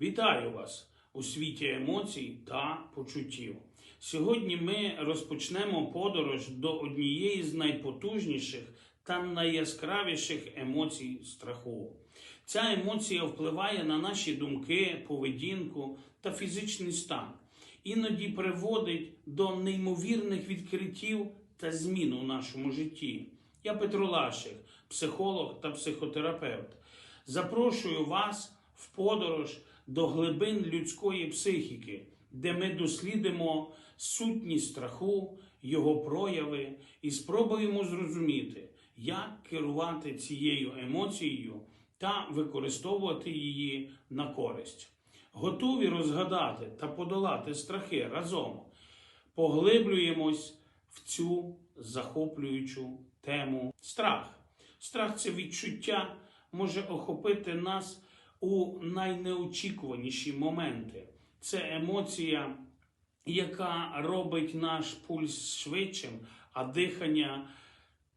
Вітаю вас у світі емоцій та почуттів. Сьогодні ми розпочнемо подорож до однієї з найпотужніших та найяскравіших емоцій страху. Ця емоція впливає на наші думки, поведінку та фізичний стан, іноді приводить до неймовірних відкриттів та змін у нашому житті. Я Петро Лащик, психолог та психотерапевт. Запрошую вас в подорож до глибин людської психіки, де ми дослідимо сутність страху, його прояви і спробуємо зрозуміти, як керувати цією емоцією та використовувати її на користь. Готові розгадати та подолати страхи разом. Поглиблюємось в цю захоплюючу тему страх. Страх це відчуття може охопити нас у найнеочікуваніші моменти. Це емоція, яка робить наш пульс швидшим, а дихання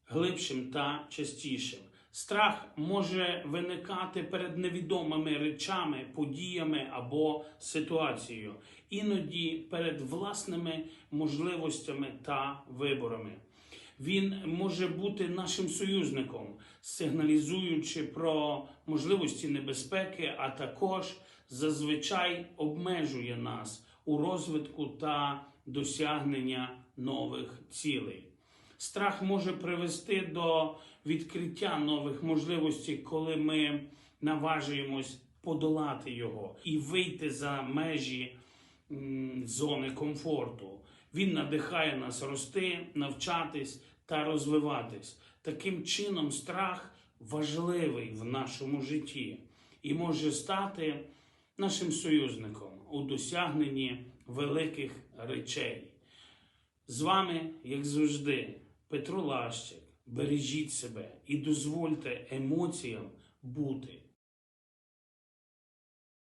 глибшим та частішим. Страх може виникати перед невідомими речами, подіями або ситуацією, іноді перед власними можливостями та виборами. Він може бути нашим союзником, сигналізуючи про можливості небезпеки, а також зазвичай обмежує нас у розвитку та досягнення нових цілей. Страх може привести до відкриття нових можливостей, коли ми наважуємось подолати його і вийти за межі зони комфорту. Він надихає нас рости, навчатись та розвиватись. Таким чином, страх важливий в нашому житті і може стати нашим союзником у досягненні великих речей. З вами, як завжди, Петро Лащик. Бережіть себе і дозвольте емоціям бути.